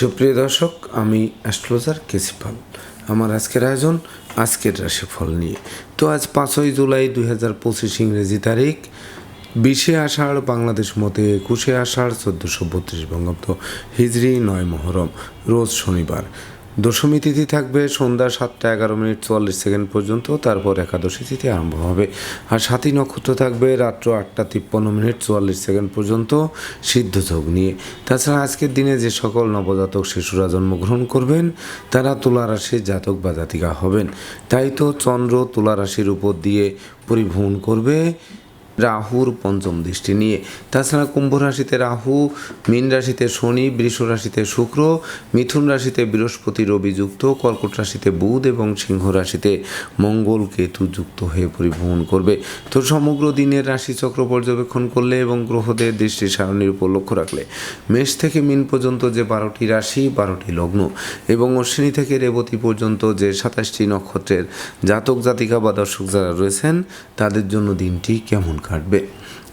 সুপ্রিয় দর্শক, আমি অ্যাস্ট্রোলজার কেসিপাল আমার আজকের আয়োজন আজকের রাশিফল নিয়ে। তো আজ পাঁচই জুলাই দুই হাজার পঁচিশ ইংরেজি তারিখ, বিশে আষাঢ় বাংলাদেশ মতে একুশে আষাঢ় চোদ্দোশো বত্রিশ বঙ্গাব্দ হিজড়ি নয় মহরম, রোজ শনিবার। দশমী তিথি থাকবে সন্ধ্যা সাতটা এগারো মিনিট চুয়াল্লিশ সেকেন্ড পর্যন্ত, তারপর একাদশী তিথি আরম্ভ হবে। আর সাতী নক্ষত্র থাকবে রাত্র আটটা তিপ্পান্ন মিনিট চুয়াল্লিশ সেকেন্ড পর্যন্ত সিদ্ধ নিয়ে। তাছাড়া আজকের দিনে যে সকল নবজাতক শিশুরা জন্মগ্রহণ করবেন, তারা তুলা রাশির জাতক বা জাতিকা হবেন। তাই তো চন্দ্র তুলা রাশির উপর দিয়ে পরিভ্রমণ করবে। রাহুর পঞ্চম দৃষ্টি নিয়ে। তাছাড়া কুম্ভ রাশিতে রাহু, মীন রাশিতে শনি, বৃষ রাশিতে শুক্র, মিথুন রাশিতে বৃহস্পতি, রবি যুক্ত, কর্কট রাশিতে বুধ এবং সিংহ রাশিতে মঙ্গল কেতু যুক্ত হয়ে পরিভ্রমণ করবে। তো সমগ্র দিনের রাশিচক্র পর্যবেক্ষণ করলে এবং গ্রহদের দৃষ্টি সারণীর উপর লক্ষ্য রাখলে, মেষ থেকে মিন পর্যন্ত যে বারোটি রাশি, বারোটি লগ্ন এবং অশ্বিনী থেকে রেবতী পর্যন্ত যে সাতাশটি নক্ষত্রের জাতক জাতিকা বা দর্শক যারা রয়েছেন, তাদের জন্য দিনটি কেমন কাটবে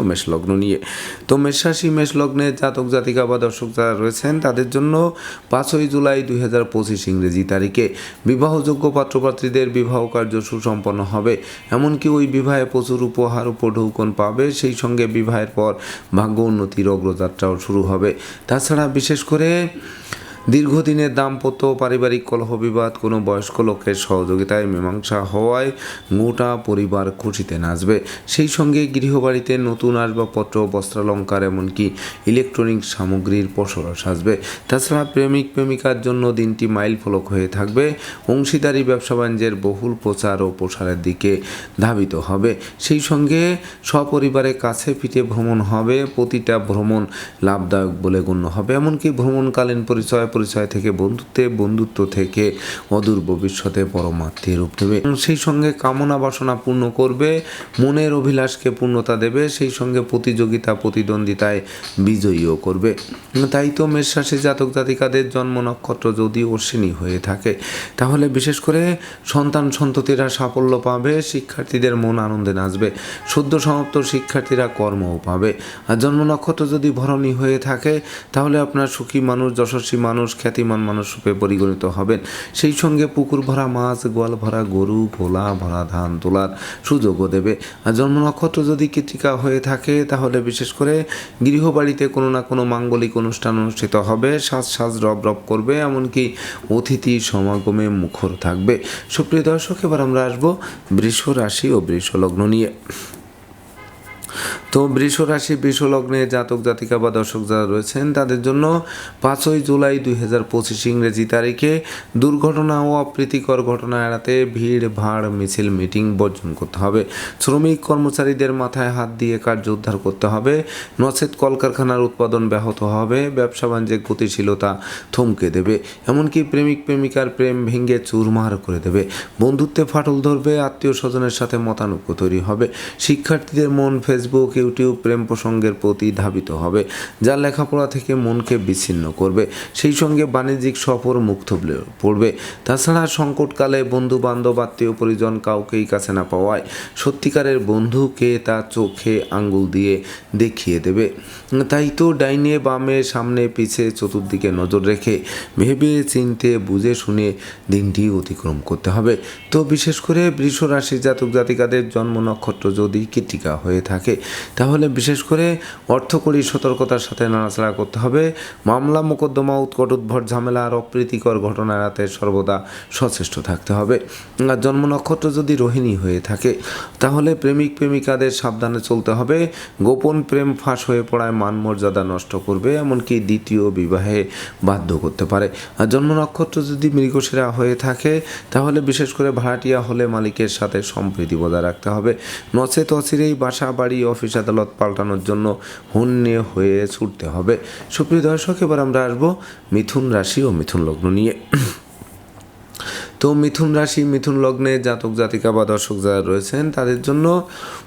ও মেষ লগ্ন নিয়ে। তো মেষ রাশি মেষ লগ্নে জাতক, জাতিকা বা দর্শক যারা রয়েছেন, তাদের জন্য পাঁচই জুলাই দুই হাজার পঁচিশ ইংরেজি তারিখে বিবাহযোগ্য পাত্রপাত্রীদের বিবাহ কার্য সুসম্পন্ন হবে। এমনকি ওই বিবাহে প্রচুর উপহার উপঢৌকন পাবে, সেই সঙ্গে বিবাহের পর ভাগ্য উন্নতির অগ্রযাত্রাও শুরু হবে। তাছাড়া বিশেষ করে দীর্ঘদিনের দাম্পত্য পারিবারিক কলহ বিবাদ, কোনো বয়স্ক লোকের সহযোগিতায় মীমাংসা হওয়ায় গোটা পরিবার খুশিতে নাচবে। সেই সঙ্গে গৃহবাড়িতে নতুন আসবাবপত্র, বস্ত্রালঙ্কার, এমনকি ইলেকট্রনিক সামগ্রীর পসরা সাজবে। তাছাড়া প্রেমিক প্রেমিকার জন্য দিনটি মাইল ফলক হয়ে থাকবে। অংশীদারি ব্যবসা বাণিজ্যের বহুল প্রচার ও প্রসারের দিকে ধাবিত হবে। সেই সঙ্গে সপরিবারে কাছে পিঠে ভ্রমণ হবে। প্রতিটা ভ্রমণ লাভদায়ক বলে গণ্য হবে। এমনকি ভ্রমণকালীন পরিচয় পরিচয় থেকে বন্ধুত্বে, বন্ধুত্ব থেকে অদূর ভবিষ্যতে পরমাত্মীয় রূপ দেবে সেই সঙ্গে কামনা বাসনা পূর্ণ করবে, মনের অভিলাষকে পূর্ণতা দেবে, সেই সঙ্গে প্রতিযোগিতা, প্রতিদ্বন্দ্বিতায় বিজয়ীও করবে। তাই তো মেষরাশি জাতক জাতিকাদের জন্ম নক্ষত্র যদি অশ্বিনী হয়ে থাকে, তাহলে বিশেষ করে সন্তান সন্ততিরা সাফল্য পাবে, শিক্ষার্থীদের মন আনন্দে নাচবে, সদ্য সমাপ্ত শিক্ষার্থীরা কর্মও পাবে। আর জন্ম নক্ষত্র যদি ভরণী হয়ে থাকে, তাহলে আপনার সুখী মানুষ, যশস্বী মানুষ খ্যাতিমান মানুষ রূপে পরিগণিত হবেন। সেই সঙ্গে পুকুর ভরা মাছ, গোয়াল ভরা গরু গোলা ভরা ধান তোলার সুযোগও দেবে। আর জন্ম নক্ষত্র যদি কৃতিকা হয়ে থাকে, তাহলে বিশেষ করে গৃহবাড়িতে কোনো না কোনো মাঙ্গলিক অনুষ্ঠান অনুষ্ঠিত হবে। সাজ সাজ রব রব করবে, এমনকি অতিথি সমাগমে মুখর থাকবে। সুপ্রিয় দর্শক, এবার আমরা আসব বৃষ রাশি ও বৃষ লগ্ন নিয়ে। তো বৃষ রাশি, বৃষ লগ্নে জাতক, জাতিকা বা দর্শক যারা রয়েছেন, তাদের জন্য পাঁচই জুলাই দুই হাজার পঁচিশ ইংরেজি তারিখে দুর্ঘটনা ও অপ্রীতিকর ঘটনা এড়াতে ভিড়, ভাড়, মিছিল, মিটিং বর্জন করতে হবে। শ্রমিক কর্মচারীদের মাথায় হাত দিয়ে কার্য উদ্ধার করতে হবে। নচেত কলকারখানার উৎপাদন ব্যাহত হবে। ব্যবসা বাণিজ্যের গতিশীলতা থমকে দেবে। এমনকি প্রেমিক, প্রেমিকার প্রেম ভেঙে চুরমার করে দেবে। বন্ধুত্বে ফাটল ধরবে। আত্মীয় স্বজনের সাথে মতানৈক্য তৈরি হবে। শিক্ষার্থীদের মন ফেসবুক ইউটিউব প্রেম প্রসঙ্গের প্রতি ধাবিত হবে, যা লেখাপড়া থেকে মনকে বিচ্ছিন্ন করবে। সেই সঙ্গে বাণিজ্যিক সফর মুক্ত পড়বে। তাছাড়া সংকটকালে বন্ধু বান্ধব আত্মীয় পরিজন কাউকেই কাছে না পাওয়ায় সত্যিকারের বন্ধুকে তা চোখে আঙ্গুল দিয়ে দেখিয়ে দেবে। তাই তো ডাইনে বামে সামনে পিছে চতুর্দিকে নজর রেখে ভেবে চিনতে, বুঝে শুনে দিনটি অতিক্রম করতে হবে। তো বিশেষ করে বৃষ রাশি জাতক জাতিকাদের জন্ম নক্ষত্র যদি কৃতিকা হয়ে থাকে তাহলে বিশেষ করে অর্থকরী সতর্কতার সাথে নাড়াচাড়া করতে হবে। মামলা মোকদ্দমা, উৎকট উদ্ভট ঝামেলা আর অপ্রীতিকর ঘটনা এড়াতে সর্বদা সচেষ্ট থাকতে হবে। আর জন্ম নক্ষত্র যদি রোহিণী হয়ে থাকে, তাহলে প্রেমিক প্রেমিকাদের সাবধানে চলতে হবে। গোপন প্রেম ফাঁস হয়ে পড়ায় মান মর্যাদা নষ্ট করবে, এমনকি দ্বিতীয় বিবাহে বাধ্য করতে পারে। আর জন্ম নক্ষত্র যদি মৃগশিরা হয়ে থাকে, তাহলে বিশেষ করে ভাড়াটিয়া হলে মালিকের সাথে সম্প্রীতি বজায় রাখতে হবে। নচেত অচিরেই বাসা, বাড়ি, অফিস আদালত পাল্টানোর জন্য হন্যে হয়ে ছুটতে হবে। সুপ্রিয় দর্শক, এবার আমরা আসব মিথুন রাশি ও মিথুন লগ্ন নিয়ে। তো মিথুন রাশি, মিথুন লগ্নে জাতক, জাতিকা বা দর্শক যারা রয়েছেন, তাদের জন্য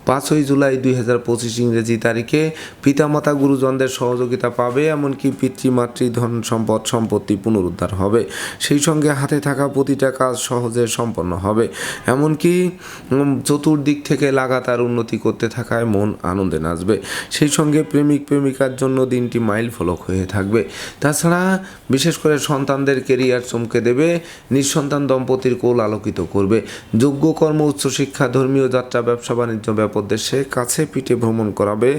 পাঁচই জুলাই দুই হাজার পঁচিশ ইংরেজি তারিখে পিতামাতা গুরুজনদের সহযোগিতা পাবে, এমনকি পিতৃমাতৃ ধন সম্পদ, সম্পত্তি পুনরুদ্ধার হবে। সেই সঙ্গে হাতে থাকা প্রতিটা কাজ সহজে সম্পন্ন হবে। এমনকি চতুর্দিক থেকে লাগাতার উন্নতি করতে থাকায় মন আনন্দে নাচবে। সেই সঙ্গে প্রেমিক, প্রেমিকার জন্য দিনটি মাইল ফলক হয়ে থাকবে। তাছাড়া বিশেষ করে সন্তানদের কেরিয়ার চমকে দেবে। নিঃসন্তান দম্পতির কোল আলোকিত করবে। যোগ্য কর্ম উচ্চশিক্ষা ধর্মীয় যাত্রা, ব্যবসা, বাণিজ্য ব্যাপদেশে কাছে পিঠে ভ্রমণ করাবে।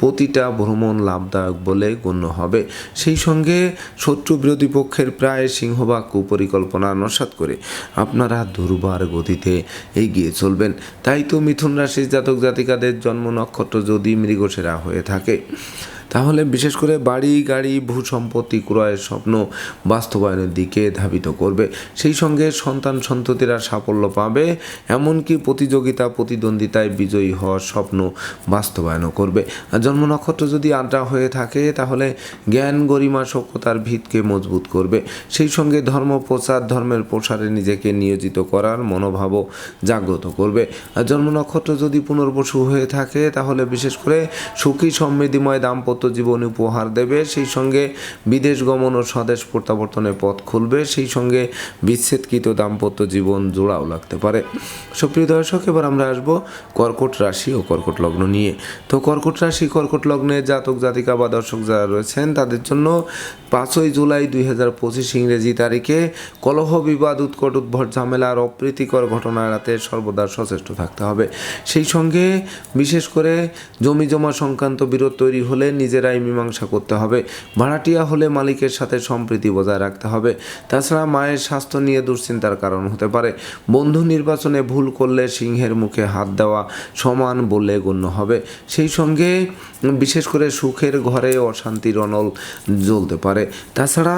প্রতিটা ভ্রমণ লাভদায়ক বলে গণ্য হবে। সেই সঙ্গে শত্রু বিরোধী পক্ষের প্রায় সিংহবাগ কুপরিকল্পনা নস্বাত করে আপনারা দুর্বার গতিতে এগিয়ে চলবেন। তাই তো মিথুন রাশির জাতক জাতিকাদের জন্ম নক্ষত্র যদি মৃগসেরা হয়ে থাকে। তাহলে বিশেষ করে বাড়ি, গাড়ি ভূ সম্পত্তি ক্রয়ের স্বপ্ন বাস্তবায়নের দিকে ধাবিত করবে। সেই সঙ্গে সন্তান সন্ততিরা সাফল্য পাবে, এমনকি প্রতিযোগিতা, প্রতিদ্বন্দ্বিতায় বিজয়ী হওয়ার স্বপ্ন বাস্তবায়নও করবে। আর জন্ম নক্ষত্র যদি আদ্রা হয়ে থাকে, তাহলে জ্ঞান, গরিমা, সভ্যতার ভিতকে মজবুত করবে। সেই সঙ্গে ধর্ম, প্রচার, ধর্মের প্রসারে নিজেকে নিয়োজিত করার মনোভাবও জাগ্রত করবে। আর জন্ম নক্ষত্র যদি পুনর্বসু হয়ে থাকে, তাহলে বিশেষ করে সুখী, সমৃদ্ধিময়, দাম্পত্য জীবন উপহার দেবে, সেই সঙ্গে বিদেশ গমন ও স্বদেশ প্রত্যাবর্তনের পথ খুলবে, সেই সঙ্গে বিচ্ছেদকৃত দাম্পত্য জীবন জোড়াও লাগতে পারে। সুপ্রিয় দর্শক, এবার আমরা আসব কর্কট রাশি ও কর্কট লগ্ন নিয়ে। তো কর্কট রাশি, কর্কট লগ্নে জাতক, জাতিকা বা দর্শক যারা রয়েছেন, তাদের জন্য পাঁচই জুলাই দুই হাজার পঁচিশ ইংরেজি তারিখে কলহ বিবাদ, উৎকট উদ্ভট ঝামেলার অপ্রীতিকর ঘটনা এড়াতে সর্বদা সচেষ্ট থাকতে হবে। সেই সঙ্গে বিশেষ করে জমি জমা সংক্রান্ত বিরোধ তৈরি হলে নিজেরাই মীমাংসা করতে হবে। ভাড়াটিয়া হলে মালিকের সাথে সম্প্রীতি বজায় রাখতে হবে। তাছাড়া মায়ের স্বাস্থ্য নিয়ে দুশ্চিন্তার কারণ হতে পারে। বন্ধু নির্বাচনে ভুল করলে সিংহের মুখে হাত দেওয়া সমান বলে গণ্য হবে। সেই সঙ্গে বিশেষ করে সুখের ঘরে অশান্তির অনল জ্বলতে পারে। তাছাড়া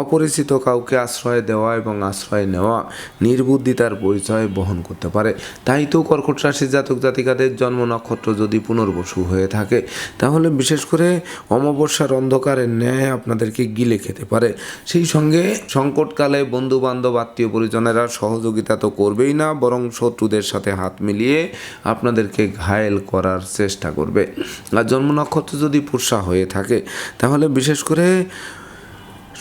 অপরিচিত কাউকে আশ্রয় দেওয়া এবং আশ্রয় নেওয়া নির্বুদ্ধিতার পরিচয় বহন করতে পারে। তাই তো কর্কট রাশি জাতক জাতিকাদের জন্ম নক্ষত্র যদি পুনর্বসু হয়ে থাকে, তাহলে বিশেষ করে অমাবস্যার অন্ধকারের ন্যায় আপনাদেরকে গিলে খেতে পারে। সেই সঙ্গে সংকটকালে বন্ধু বান্ধব আত্মীয় পরিজনেরা সহযোগিতা তো করবেই না, বরং শত্রুদের সাথে হাত মিলিয়ে আপনাদেরকে ঘায়েল করার চেষ্টা করবে। আর জন্ম নক্ষত্র যদি পুষা হয়ে থাকে, তাহলে বিশেষ করে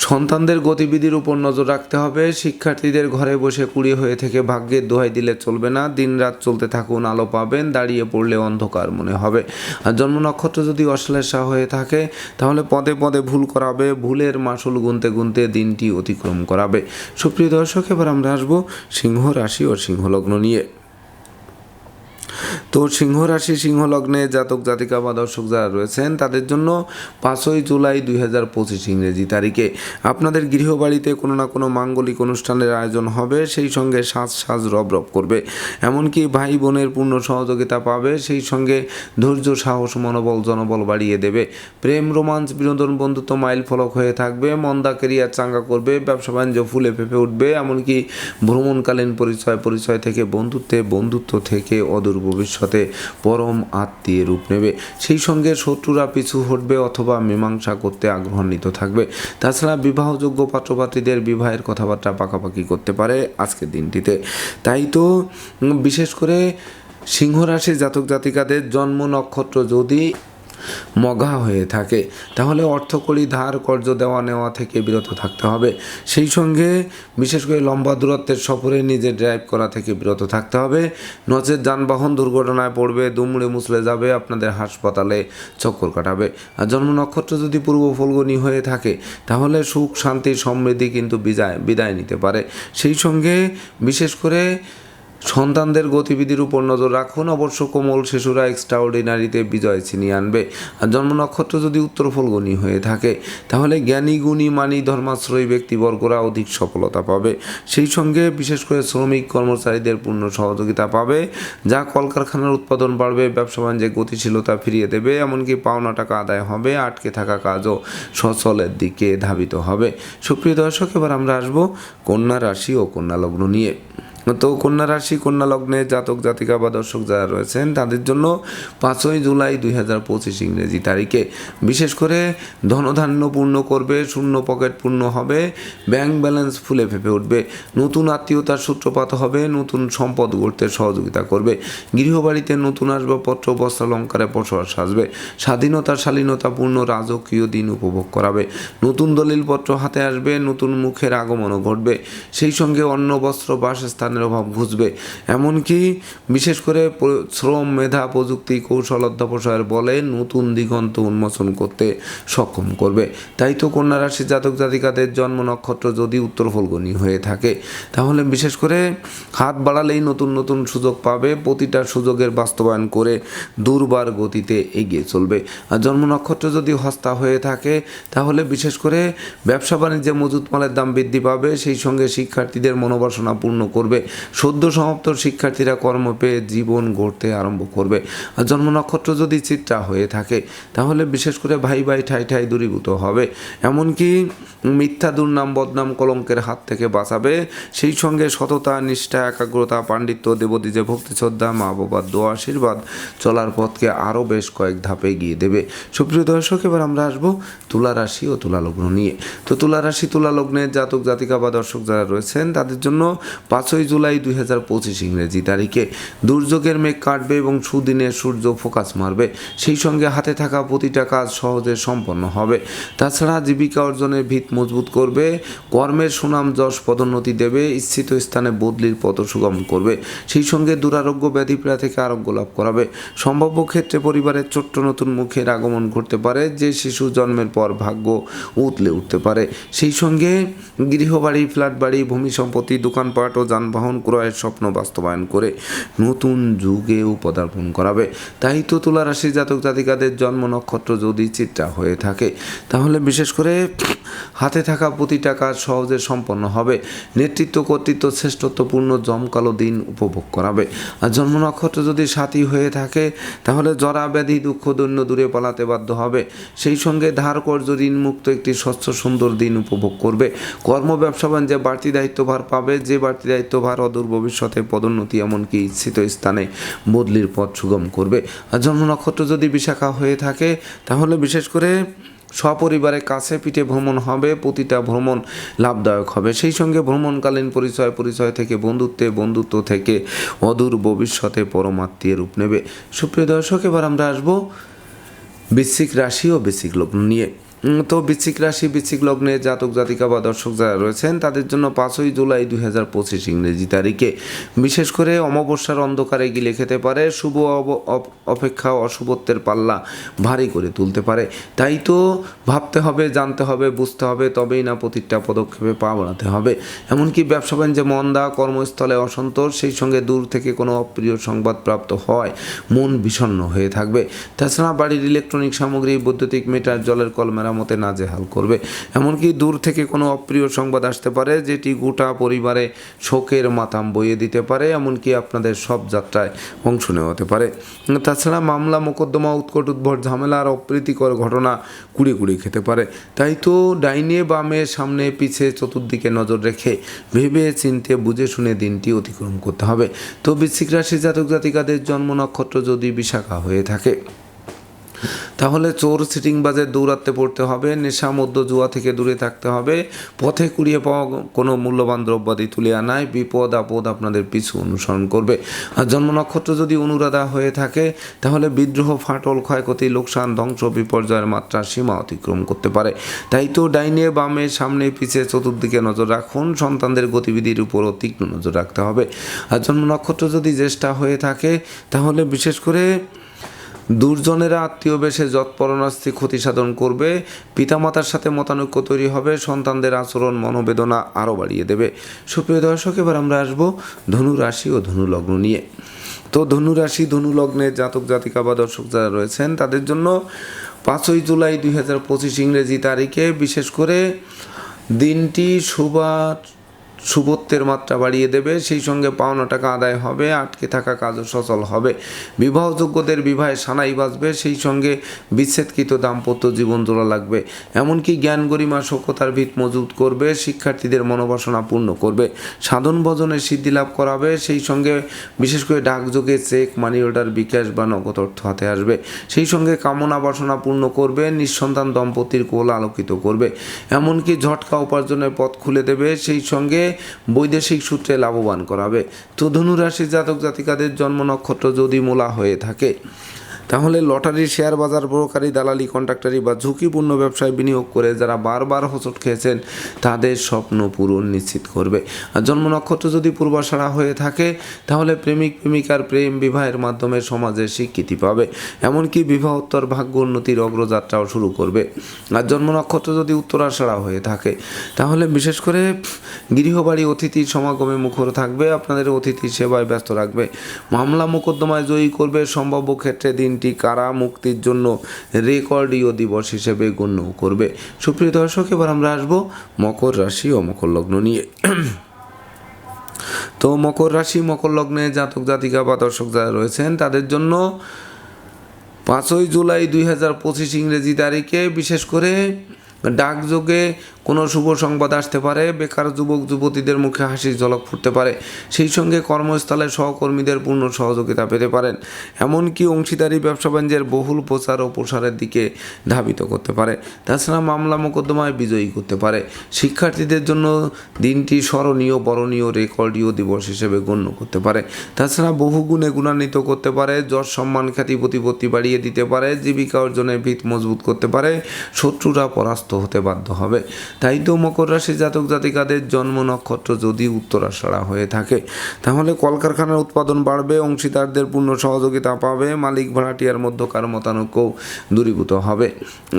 সন্তানদের গতিবিধির উপর নজর রাখতে হবে। শিক্ষার্থীদের ঘরে বসে কুড়িয়ে হয়ে থেকে ভাগ্যের দোহাই দিলে চলবে না। দিনরাত চলতে থাকুন, আলো পাবেন, দাঁড়িয়ে পড়লে অন্ধকার মনে হবে। আর জন্ম নক্ষত্র যদি অশ্লেষা হয়ে থাকে, তাহলে পদে পদে ভুল করাবে, ভুলের মাসুল গুনতে গুনতে দিনটি অতিক্রম করাবে। সুপ্রিয় দর্শক, এবার আমরা আসব সিংহ রাশি ও সিংহলগ্ন নিয়ে। তো সিংহ রাশি, সিংহ লগ্নে জাতক, জাতিকা বা দর্শক যারা রয়েছেন, তাদের জন্য পাঁচই জুলাই দুই হাজার পঁচিশ ইংরেজি তারিখে। আপনাদের গৃহবাড়িতে কোনো না কোনো মাঙ্গলিক অনুষ্ঠানের আয়োজন হবে, সেই সঙ্গে সাজ সাজ রব রব করবে। এমনকি ভাই বোনের পূর্ণ সহযোগিতা পাবে, সেই সঙ্গে ধৈর্য, সাহস, মনোবল, জনবল বাড়িয়ে দেবে। প্রেম রোমাঞ্চ বিনোদন, বন্ধুত্ব মাইল ফলক হয়ে থাকবে, মন্দা কেরিয়ার চাঙ্গা করবে, ব্যবসা বাণিজ্য ফুলে ফেপে উঠবে, এমনকি ভ্রমণকালীন পরিচয় পরিচয় থেকে বন্ধুত্বে বন্ধুত্ব থেকে অদূর ভবিষ্যতে পরম আত্মীয় রূপ নেবে। সেই সঙ্গে শত্রুরা পিছু হটবে অথবা মীমাংসা করতে আগ্রহান্বিত থাকবে। তাছাড়া বিবাহযোগ্য পাত্রপাত্রীদের বিবাহের কথাবার্তা পাকাপাকি করতে পারে আজকের দিনটিতে। তাই তো বিশেষ করে সিংহরাশি জাতক জাতিকাদের জন্ম নক্ষত্র যদি মগা হয়ে থাকে। তাহলে অর্থকড়ি ধার কর্য দেওয়া নেওয়া থেকে বিরত থাকতে হবে। সেই সঙ্গে বিশেষ করে লম্বা দূরত্বের সফরে নিজে ড্রাইভ করা থেকে বিরত থাকতে হবে। নচেত যানবাহন দুর্ঘটনায় পড়বে, দুমড়ে মুছলে যাবে, আপনাদের হাসপাতালে চক্কর কাটাবে। আর জন্ম নক্ষত্র যদি পূর্ব ফলগনি হয়ে থাকে, তাহলে সুখ, শান্তি, সমৃদ্ধি কিন্তু বিদায় বিদায় নিতে পারে। সেই সঙ্গে বিশেষ করে সন্তানদের গতিবিধির উপর নজর রাখুন। অবশ্য কোমল শিশুরা এক্সট্রাঅর্ডিনারিতে বিজয় ছিনিয়ে আনবে। আর জন্ম নক্ষত্র যদি উত্তর ফলগুনি হয়ে থাকে, তাহলে জ্ঞানী, গুণী, মানি, ধর্মাশ্রয়ী ব্যক্তিবর্গরা অধিক সফলতা পাবে। সেই সঙ্গে বিশেষ করে শ্রমিক কর্মচারীদের পূর্ণ সহযোগিতা পাবে, যা কলকারখানার উৎপাদন বাড়বে, ব্যবসা বাণিজ্যে গতিশীলতা ফিরিয়ে দেবে, এমনকি পাওনা টাকা আদায় হবে, আটকে থাকা কাজও সচলের দিকে ধাবিত হবে। সুপ্রিয় দর্শক, এবার আমরা আসব কন্যা রাশি ও কন্যা লগ্ন নিয়ে। তো কন্যা রাশি, কন্যা লগ্নে জাতক, জাতিকা বা দর্শক যারা রয়েছেন, তাদের জন্য পাঁচই জুলাই দুই হাজার পঁচিশ ইংরেজি তারিখে। বিশেষ করে ধনধান্য পূর্ণ করবে, শূন্য পকেট পূর্ণ হবে, ব্যাংক ব্যালেন্স ফুলে ফেপে উঠবে, নতুন আত্মীয়তার সূত্রপাত হবে, নতুন সম্পদ গড়তে সহযোগিতা করবে, গৃহবাড়িতে নতুন আসবাবপত্র, বস্ত্রালঙ্কারে বসবাস সাজবে, স্বাধীনতা শালীনতাপূর্ণ রাজকীয় দিন উপভোগ করাবে, নতুন দলিলপত্র হাতে আসবে, নতুন মুখের আগমনও ঘটবে, সেই সঙ্গে অন্ন, বস্ত্র বাসস্থানের অভাব ঘুচবে এমনকি বিশেষ করে শ্রম, মেধা, প্রযুক্তি, কৌশল অধ্যাপসায়ের বলে নতুন দিগন্ত উন্মোচন করতে সক্ষম করবে। তাই তো কন্যা রাশি জাতক জাতিকাদের জন্ম নক্ষত্র যদি উত্তর ফলগুনি হয়ে থাকে, তাহলে বিশেষ করে হাত বাড়ালেই নতুন নতুন সুযোগ পাবে, প্রতিটা সুযোগের বাস্তবায়ন করে দুর্বার গতিতে এগিয়ে চলবে। আর জন্ম নক্ষত্র যদি হস্তা হয়ে থাকে, তাহলে বিশেষ করে ব্যবসা বাণিজ্যে মজুত মালের দাম বৃদ্ধি পাবে, সেই সঙ্গে শিক্ষার্থীদের মনোবাসনা পূর্ণ করবে সদ্য সমাপ্ত শিক্ষার্থীরা কর্ম পেয়ে জীবন গড়তে আরম্ভ করবে। আর জন্ম নক্ষত্র যদি চিত্রা হয়ে থাকে, তাহলে বিশেষ করে ভাই ভাই ঠাই ঠাই দূরীভূত হবে। এমনকি মিথ্যা দুর্নাম, বদনাম, কলঙ্কের হাত থেকে বাঁচাবে। সেই সঙ্গে সততা, নিষ্ঠা, একাগ্রতা, পাণ্ডিত্য, দেবদীজে ভক্তি, শ্রদ্ধা, মা বাবার দোয়া, আশীর্বাদ চলার পথকে আরও বেশ কয়েক ধাপে এগিয়ে দেবে। সুপ্রিয় দর্শক, এবার আমরা আসব তুলা রাশি ও তুলা লগ্ন নিয়ে। তো তুলা রাশি তুলা লগ্নের জাতক, জাতিকা বা দর্শক যারা রয়েছেন, তাদের জন্য পাঁচই জুলাই দুই হাজার পঁচিশ ইংরেজি তারিখে দুর্যোগের মেঘ কাটবে এবং সুদিনে সূর্য ফোকাস মারবে। সেই সঙ্গে হাতে থাকা প্রতিটা কাজ সহজে সম্পন্ন হবে। তাছাড়া জীবিকা অর্জনের ভিত মজবুত করবে, কর্মের সুনাম যশ পদোন্নতি দেবে ইচ্ছিত স্থানে বদলির পথ সুগম করবে। সেই সঙ্গে দুরারোগ্য ব্যাধিপীড়া থেকে আরোগ্য লাভ করাবে। সম্ভাব্য ক্ষেত্রে পরিবারের ছোট্ট নতুন মুখের আগমন ঘটতে পারে, যে শিশু জন্মের পর ভাগ্য উতলে উঠতে পারে। সেই সঙ্গে গৃহবাড়ি ফ্ল্যাট বাড়ি ভূমি সম্পত্তি, দোকানপাট ও যানবাহন ক্রয়ের স্বপ্ন বাস্তবায়ন করে নতুন যুগেও পদার্পণ করাবে। তাই তো তুলা রাশি জাতক জাতিকাদের জন্ম নক্ষত্র যদি চিত্রা হয়ে থাকে, তাহলে বিশেষ করে হাতে থাকা প্রতিটা কাজ সহজে সম্পন্ন হবে। নেতৃত্ব, কর্তৃত্ব, শ্রেষ্ঠত্বপূর্ণ জমকালো দিন উপভোগ করাবে। আর জন্ম নক্ষত্র যদি সাথী হয়ে থাকে, তাহলে জরা, ব্যাধি, দুঃখ, দৈন্য দূরে পালাতে বাধ্য হবে। সেই সঙ্গে ধার কর্য ঋণ মুক্ত একটি স্বচ্ছ সুন্দর দিন উপভোগ করবে। কর্ম, ব্যবসা, বাণিজ্যে বাড়তি দায়িত্বভার পাবে। যে বাড়তি দায়িত্বভার অদূর ভবিষ্যতে পদোন্নতি এমনকি ইচ্ছিত স্থানে বদলির পথ সুগম করবে। আর জন্ম নক্ষত্র যদি বিশাখা হয়ে থাকে, তাহলে বিশেষ করে সপরিবারে কাছে পিঠে ভ্রমণ হবে, প্রতিটা ভ্রমণ লাভদায়ক হবে। সেই সঙ্গে ভ্রমণকালীন পরিচয় পরিচয় থেকে বন্ধুত্বে, বন্ধুত্ব থেকে অদূর ভবিষ্যতে পরমাত্মীয় রূপ নেবে। সুপ্রিয় দর্শক, এবার আমরা আসব বৃশ্চিক রাশি ও বৃশ্চিক লগ্ন নিয়ে। তো বৃশ্চিক রাশি বৃশ্চিক লগ্নে জাতক, জাতিকা বা দর্শক যারা রয়েছেন, তাদের জন্য পাঁচই জুলাই দুই হাজার পঁচিশ ইংরেজি তারিখে। বিশেষ করে অমাবস্যার অন্ধকারে গিলে খেতে পারে, শুভ অপেক্ষা অশুভত্বের পাল্লা ভারী করে তুলতে পারে। তাই তো ভাবতে হবে, জানতে হবে, বুঝতে হবে, তবেই না প্রতিটা পদক্ষেপে পা বাড়াতে হবে। এমনকি ব্যবসা বাণিজ্যে মন্দা কর্মস্থলে অসন্তোষ, সেই সঙ্গে দূর থেকে কোনো অপ্রিয় সংবাদ প্রাপ্ত হয় মন বিষণ্ণ হয়ে থাকবে। তাছাড়া বাড়ির ইলেকট্রনিক সামগ্রী, বৈদ্যুতিক মিটার, জলের কল মেরামতে নাজেহাল করবে। এমনকি দূর থেকে কোনো অপ্রিয় সংবাদ আসতে পারে, যেটি গোটা পরিবারে শোকের মাতাম বইয়ে দিতে পারে, এমনকি আপনাদের সব যাত্রায় অংশ নেওয়া হতে পারে। তাছাড়া মামলা, মোকদ্দমা, উৎকট উদ্ভট ঝামেলা আর অপ্রীতিকর ঘটনা কুড়ে কুড়ে খেতে পারে। তাই তো ডাইনে বামে সামনে পিছে চতুর্দিকে নজর রেখে ভেবে চিনতে বুঝে শুনে দিনটি অতিক্রম করতে হবে। তো বৃশ্চিক রাশি জাতক জাতিকাদের জন্ম নক্ষত্র যদি বিশাখা হয়ে থাকে তাহলে চোর সিটিং বাজে দৌড়াতে পড়তে হবে, নেশা মধ্য জুয়া থেকে দূরে থাকতে হবে, পথে কুড়িয়ে পাওয়া কোনো মূল্যবান দ্রব্যাদি তুলে আনায় বিপদ আপদ আপনাদের পিছু অনুসরণ করবে। আর জন্ম নক্ষত্র যদি অনুরাধা হয়ে থাকে, তাহলে বিদ্রোহ, ফাটল, ক্ষয়ক্ষতি, লোকসান, ধ্বংস, বিপর্যয়ের মাত্রা সীমা অতিক্রম করতে পারে। তাই তো ডাইনে, বামে, সামনে, পিছে, চতুর্দিকে নজর রাখুন, সন্তানদের গতিবিধির উপরও তীক্ষ্ণ নজর রাখতে হবে। আর জন্ম নক্ষত্র যদি জ্যেষ্ঠা হয়ে থাকে, তাহলে বিশেষ করে দুর্জনেরা আত্মীয় বেশে যৎপরণাস্তি ক্ষতি সাধন করবে, পিতামাতার সাথে মতানৈক্য তৈরি হবে, সন্তানদের আচরণ মনোবেদনা আরও বাড়িয়ে দেবে। সুপ্রিয় দর্শক, এবার আমরা আসব ধনু রাশি ও ধনু লগ্ন নিয়ে। তো ধনু রাশি, ধনু লগ্নে জাতক, জাতিকা বা দর্শক যারা রয়েছেন, তাদের জন্য পাঁচই জুলাই দুই হাজার পঁচিশ ইংরেজি তারিখে বিশেষ করে দিনটি শুভ শুভত্বের মাত্রা বাড়িয়ে দেবে, সেই সঙ্গে পাওনা টাকা আদায় হবে, আটকে থাকা কাজও সচল হবে। বিবাহযোগ্যদের বিবাহে সানাই বাজবে, সেই সঙ্গে বিচ্ছেদকৃত দাম্পত্য জীবন জোড়া লাগবে। এমনকি জ্ঞান গরিমা সভ্যতার ভিত মজুত করবে, শিক্ষার্থীদের মনোবাসনা পূর্ণ করবে। সাধন ভজনে সিদ্ধি লাভ করাবে, সেই সঙ্গে বিশেষ করে ডাকযোগে চেক, মানি অর্ডার, বিকাশ বা নগদ অর্থ হাতে আসবে। সেই সঙ্গে কামনা বাসনা পূর্ণ করবে, নিঃসন্তান দম্পতির কোল আলোকিত করবে। এমনকি ঝটকা উপার্জনের পথ খুলে দেবে, সেই সঙ্গে বৈদেশিক সূত্রে লাভবান করাবে। তো ধনুরাশি জাতক জাতিকাদের জন্ম নক্ষত্র যদি মূলা হয়ে থাকে তাহলে লটারি, শেয়ার বাজার ব্রোকারি, দালালি, কন্ট্রাক্টারি বা ঝুঁকিপূর্ণ ব্যবসায় বিনিয়োগ করে যারা বারবার হোঁচট খেয়েছেন, তাদের স্বপ্ন পূরণ নিশ্চিত করবে। আর জন্ম নক্ষত্র যদি পূর্বাশারা হয়ে থাকে, তাহলে প্রেমিক, প্রেমিকার প্রেম বিবাহের মাধ্যমে সমাজে স্বীকৃতি পাবে। এমনকি বিবাহোত্তর ভাগ্য উন্নতির অগ্রযাত্রাও শুরু করবে। আর জন্ম নক্ষত্র যদি উত্তরাশারা হয়ে থাকে, তাহলে বিশেষ করে গৃহবাড়ি অতিথির সমাগমে মুখর থাকবে, আপনাদের অতিথি সেবায় ব্যস্ত রাখবে। মামলা মোকদ্দমায় জয়ী করবে, সম্ভাব্য ক্ষেত্রে দিনটি কারা মুক্তির জন্য রেকর্ডীয় দিবস হিসেবে গণ্য করবে? সুপ্রিয় দর্শক, এবার আমরা আসব মকর রাশি ও মকর লগ্ন নিয়ে। তো মকর রাশি, মকর লগ্নে জাতক জাতিকা বা দর্শক যারা রয়েছেন, তাদের জন্য পাঁচই জুলাই দুই হাজার পঁচিশ ইংরেজি তারিখে বিশেষ করে ডাকযোগে কোনো শুভ সংবাদ আসতে পারে, বেকার যুবক, যুবতীদের মুখে হাসির ঝলক ফুটতে পারে। সেই সঙ্গে কর্মস্থলে সহকর্মীদের পূর্ণ সহযোগিতা পেতে পারেন। এমনকি অংশীদারি ব্যবসা বাণিজ্যের বহুল প্রচার ও প্রসারের দিকে ধাবিত করতে পারে। তাছাড়া মামলা মোকদ্দমায় বিজয়ী করতে পারে। শিক্ষার্থীদের জন্য দিনটি স্মরণীয়, বরণীয়, রেকর্ডীয় দিবস হিসেবে গণ্য করতে পারে। তাছাড়া বহু গুণে গুণান্বিত করতে পারে, যশ, সম্মান, খ্যাতি, প্রতিপত্তি বাড়িয়ে দিতে পারে, জীবিকা অর্জনের ভিত মজবুত করতে পারে, শত্রুরা পরাস্ত হতে বাধ্য হবে। তাই তো মকর রাশি জাতক জাতিকাদের জন্ম নক্ষত্র যদি উত্তরাষাঢ়া হয়ে থাকে, তাহলে কলকারখানার উৎপাদন বাড়বে, অংশীদারদের পূর্ণ সহযোগিতা পাবে, মালিক ভাড়াটিয়ার মধ্যকার মতানৈক্যও দূরীভূত হবে।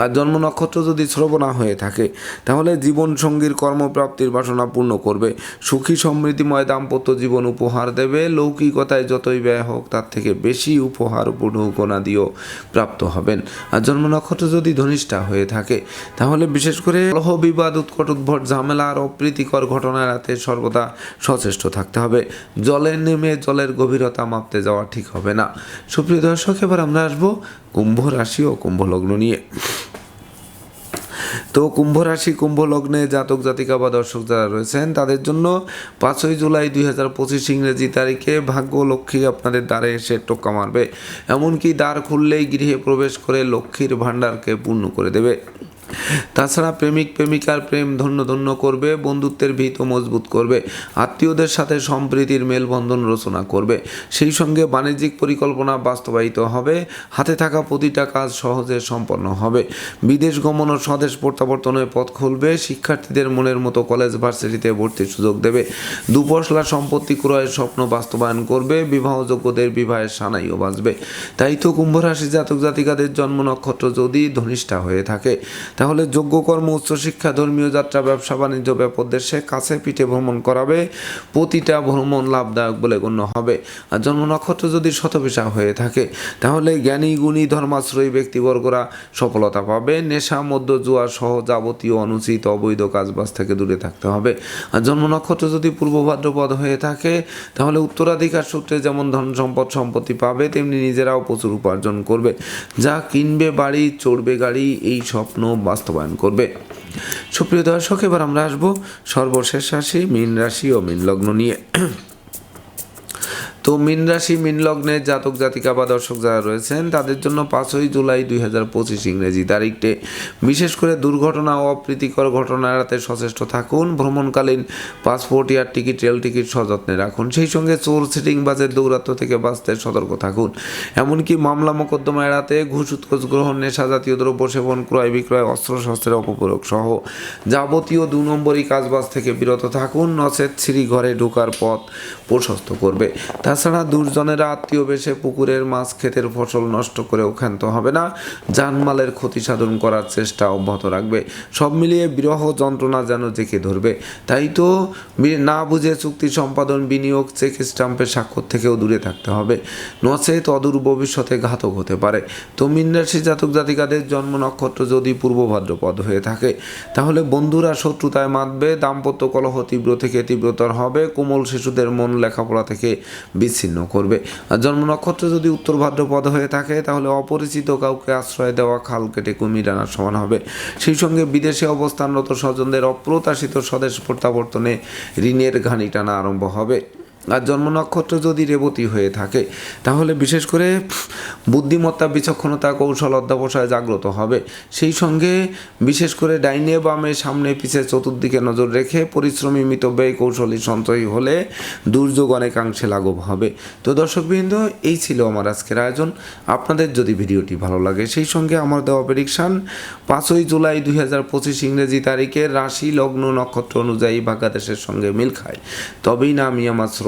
আর জন্ম নক্ষত্র যদি শ্রবণা হয়ে থাকে, তাহলে জীবন সঙ্গীর কর্মপ্রাপ্তির বাসনা পূর্ণ করবে, সুখী সমৃদ্ধিময় দাম্পত্য জীবন উপহার দেবে, লৌকিকতায় যতই ব্যয় হোক, তার থেকে বেশি উপহার উপঢৌকনা দিয়েও প্রাপ্ত হবেন। আর জন্ম নক্ষত্র যদি ধনিষ্ঠা হয়ে থাকে, তাহলে বিশেষ করে কলহ বিবাদ উৎকট উদ্ভট, ঝামেলা আর অপ্রীতিকর ঘটনা এড়াতে সর্বদা সচেষ্ট থাকতে হবে। জলে নেমে জলের গভীরতা মাপতে যাওয়া ঠিক হবে না। সুপ্রিয় দর্শক, এবার আমরা আসব কুম্ভ রাশি ও কুম্ভ লগ্ন নিয়ে। তো কুম্ভ রাশি, কুম্ভ লগ্নে জাতক, জাতিকা বা দর্শক যারা রয়েছেন, তাদের জন্য পাঁচই জুলাই দুই হাজার পঁচিশ ইংরেজি তারিখে ভাগ্য লক্ষ্মী আপনাদের দ্বারে এসে টোক্কা মারবে। এমনকি দ্বার খুললেই গৃহে প্রবেশ করে লক্ষ্মীর ভাণ্ডারকে পূর্ণ করে দেবে। তাছাড়া প্রেমিক প্রেমিকার প্রেম ধন্য ধন্য করবে, বন্ধুত্বের ভিত মজবুত করবে, আত্মীয়দের সাথে সম্প্রীতির মেলবন্ধন রচনা করবে। সেই সঙ্গে বাণিজ্যিক পরিকল্পনা বাস্তবায়িত হবে, হাতে থাকা প্রতিটা কাজ সহজে সম্পন্ন হবে। বিদেশ গমন ও স্বদেশ প্রত্যাবর্তনের পথ খুলবে, শিক্ষার্থীদের মনের মতো কলেজ ভার্সিটিতে ভর্তির সুযোগ দেবে। দুপশলা সম্পত্তি ক্রয়ের স্বপ্ন বাস্তবায়ন করবে, বিবাহযোগ্যদের বিবাহের সানাইও বাঁচবে তাই তো কুম্ভ রাশি জাতক জাতিকাদের জন্ম নক্ষত্র যদি ধনিষ্ঠা হয়ে থাকে তাহলে যোগ্য যোগ্যকর্ম উচ্চশিক্ষা, ধর্মীয় যাত্রা, ব্যবসা, বাণিজ্য ব্যাপদেশে কাছে পিঠে ভ্রমণ করাবে, প্রতিটা ভ্রমণ লাভদায়ক বলে গণ্য হবে। আর জন্ম নক্ষত্র যদি শতবিশা হয়ে থাকে, তাহলে জ্ঞানী, গুণী, ধর্মাশ্রয়ী ব্যক্তিবর্গরা সফলতা পাবে। নেশা মধ্য জুয়া সহ যাবতীয় অনুচিত অবৈধ কাজবাজ থেকে দূরে থাকতে হবে। আর জন্ম নক্ষত্র যদি পূর্ব ভাদ্রপদ হয়ে থাকে, তাহলে উত্তরাধিকার সূত্রে যেমন ধন সম্পদ, সম্পত্তি পাবে, তেমনি নিজেরাও প্রচুর উপার্জন করবে। যা কিনবে, বাড়ি, চড়বে গাড়ি, এই স্বপ্ন বাস্তবায়ন করবে। সুপ্রিয় দর্শক, এবার আমরা আসব সর্বশেষ রাশি, মীন রাশি ও মীন লগ্ন নিয়ে। তো মীন রাশি, মীন লগ্নে জাতক, জাতিকা বা দর্শক যারা রয়েছেন, তাদের জন্য পাঁচই জুলাই দুই হাজার পঁচিশ ইংরেজি তারিখটে। বিশেষ করে দুর্ঘটনা ও অপ্রীতিকর ঘটনা এড়াতে সচেষ্ট থাকুন। ভ্রমণকালীন passport, air ticket, rail ticket সযত্নে রাখুন। সেই সঙ্গে চোর সিটিং বাজের দৌরাত্ম থেকে বাঁচতে সতর্ক থাকুন। এমনকি মামলা মোকদ্দমা এড়াতে ঘুষ, উৎকোচ গ্রহণ, নেশা জাতীয় দ্রব্য সেবন, ক্রয় বিক্রয় অস্ত্রশস্ত্রের অপপ্রয়োগ সহ যাবতীয় দু নম্বরই কাজবাজ থেকে বিরত থাকুন। নচেত সিঁড়ি ঘরে ঢোকার পথ প্রশস্ত করবে। তাছাড়া দুর্জনেরা আত্মীয় বেশে পুকুরের মাছ ক্ষেতের ফসল নষ্ট করেও ক্ষান্ত হবে না। জানমালের ক্ষতি সাধন করার চেষ্টা অব্যাহত রাখবে। সব মিলিয়ে বিরহ যন্ত্রণা যেন জেঁকে ধরবে। তাই তো না বুঝে চুক্তি সম্পাদন, বিনিয়োগ, চেক স্টাম্পের স্বাক্ষর থেকেও দূরে থাকতে হবে। নচেত অদূর ভবিষ্যতে ঘাতক হতে পারে। তো মীন রাশি জাতক জাতিকাদের জন্ম নক্ষত্র যদি পূর্ব ভাদ্রপদ হয়ে থাকে, তাহলে বন্ধুরা শত্রুতায় মাতবে, দাম্পত্য কলহ তীব্র থেকে তীব্রতর হবে, কোমল শিশুদের মন লেখাপড়া থেকে বিচ্ছিন্ন করবে। আর জন্ম নক্ষত্র যদি উত্তর ভাদ্রপদ হয়ে থাকে, তাহলে অপরিচিত কাউকে আশ্রয় দেওয়া খাল কেটে কুমির আনার সমান হবে। সেই সঙ্গে বিদেশে অবস্থানরত স্বজনদের অপ্রত্যাশিত স্বদেশ প্রত্যাবর্তনে ঋণের ঘানি টানা আরম্ভ হবে। আর জন্ম নক্ষত্র যদি রেবতী হয়ে থাকে, তাহলে বিশেষ করে বুদ্ধিমত্তা, বিচক্ষণতা, কৌশল অধ্যাবসায় জাগ্রত হবে। সেই সঙ্গে বিশেষ করে ডাইনে বামে, সামনে, পিছে, চতুর্দিকে নজর রেখে পরিশ্রমী মিতব্যয়ী কৌশলী সঞ্চয়ী হলে দুর্যোগ অনেকাংশে লাঘব হবে। তো দর্শকবৃন্দ, এই ছিল আমার আজকের আয়োজন। আপনাদের যদি ভিডিওটি ভালো লাগে, সেই সঙ্গে আমার দেওয়া প্রেডিকশান পাঁচই জুলাই দুই হাজার পঁচিশ ইংরেজি তারিখে রাশি, লগ্ন, নক্ষত্র অনুযায়ী বাংলাদেশের সঙ্গে মিল খায়। তবেই না, আমি আমার